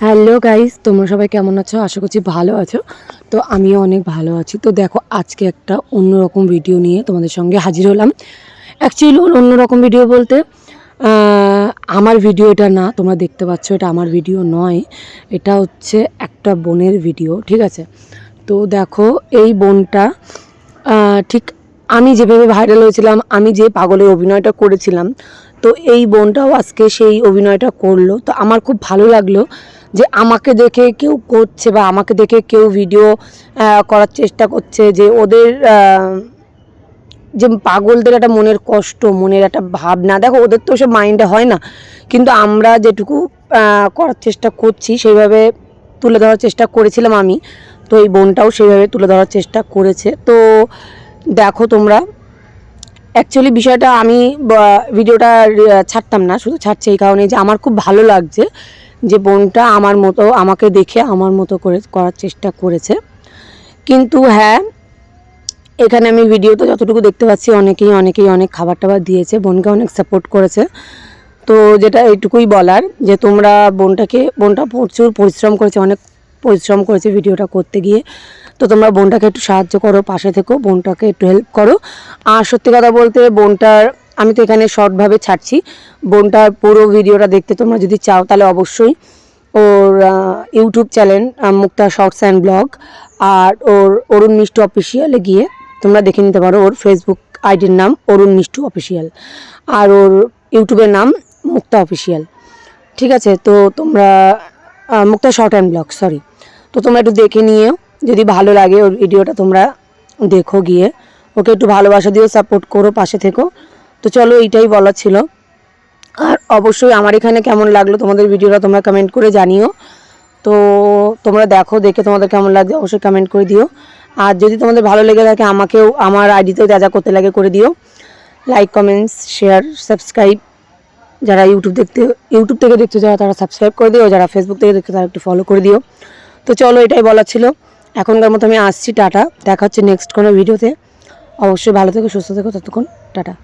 Hello guys তোমরা সবাই কেমন আছো? আশা করছি ভালো আছো। তো আমিও অনেক ভালো আছি। তো দেখো, আজকে একটা অন্যরকম ভিডিও নিয়ে তোমাদের সঙ্গে হাজির হলাম। অ্যাকচুয়ালি অন্যরকম ভিডিও বলতে আমার ভিডিও এটা না, তোমরা দেখতে পাচ্ছ, এটা আমার ভিডিও নয়। এটা হচ্ছে একটা বোনের ভিডিও ঠিক আছে? তো দেখো, এই বোনটা ঠিক আমি যেভাবে ভাইরাল হয়েছিলাম, আমি যে পাগলের অভিনয়টা করেছিলাম, তো এই বোনটাও আজকে সেই অভিনয়টা করল। তো আমার খুব ভালো লাগল যে আমাকে দেখে কেউ করছে বা আমাকে দেখে কেউ ভিডিও করার চেষ্টা করছে যে ওদের যে পাগলদের একটা মনের কষ্ট, মনের একটা ভাবনা। দেখো, ওদের তো সব মাইন্ডে হয় না। কিন্তু আমরা যেটুকু করার চেষ্টা করছি, সেইভাবে তুলে ধরার চেষ্টা করেছিলাম আমি। তো এই বোনটাও সেইভাবে তুলে ধরার চেষ্টা করেছে। তো দেখো তোমরা অ্যাকচুয়ালি বিষয়টা আমি ভিডিওটা ছাড়তাম না, শুধু ছাড়ছে এই কারণে যে আমার খুব ভালো লাগছে। যে বোনটা আমার মতো, আমাকে দেখে আমার মতো করে করার চেষ্টা করেছে। কিন্তু হ্যাঁ এখানে আমি ভিডিওতে যতটুকু দেখতে পাচ্ছি, অনেকেই অনেকেই অনেক খাবার টাবার দিয়েছে, বোনকে অনেক সাপোর্ট করেছে। তো যেটা এইটুকুই বলার, যে তোমরা বোনটাকে, বোনটা প্রচুর পরিশ্রম করেছে, অনেক পরিশ্রম করেছে ভিডিওটা করতে গিয়ে। তো তোমরা বোনটাকে একটু সাহায্য করো, পাশে থেকো, বোনটাকে একটু হেল্প করো। আর সত্যি কথা বলতে, বোনটার আমি তো এখানে শর্টভাবে ছাড়ছি। বোনটার পুরো ভিডিওটা দেখতে তোমরা যদি চাও, তাহলে অবশ্যই ওর YouTube channel Mukta shorts and blog আর ওর অরুণ মিষ্টু অফিসিয়ালে গিয়ে তোমরা দেখে নিতে পারো ওর ফেসবুক আইডির নাম অরুণ মিষ্টু অফিসিয়াল আর ওর ইউটিউবের নাম মুক্তা অফিসিয়াল ঠিক আছে, তো তোমরা Mukta short and blog sorry তো তোমরা একটু দেখে নিও যদি ভালো লাগে ওর ভিডিওটা তোমরা দেখো গিয়ে। ওকে একটু ভালোবাসা দিও সাপোর্ট করো, পাশে থেকো। তো চলো এইটাই বলার ছিল। আর অবশ্যই আমার এখানে কেমন লাগল তোমাদের ভিডিওটা তোমরা কমেন্ট করে জানিও। তো তোমরা দেখো, দেখে তোমাদের কেমন লাগছে অবশ্যই কমেন্ট করে দিও। আর যদি তোমাদের ভালো লেগে থাকে, আমাকেও আমার আইডিতেও যা যা করতে লাগে করে দিও। লাইক কমেন্টস শেয়ার সাবস্ক্রাইব যারা ইউটিউব দেখতে ইউটিউব থেকে দেখছ যারা, তারা সাবস্ক্রাইব করে দিও। যারা ফেসবুক থেকে দেখছ, তারা একটু ফলো করে দিও। তো চলো এটাই বলার ছিল। এখনকার মতো আমি আসছি, টাটা। দেখা হচ্ছে নেক্সট কোনো ভিডিওতে অবশ্যই ভালো থেকো, সুস্থ থেকো, ততক্ষণ টাটা।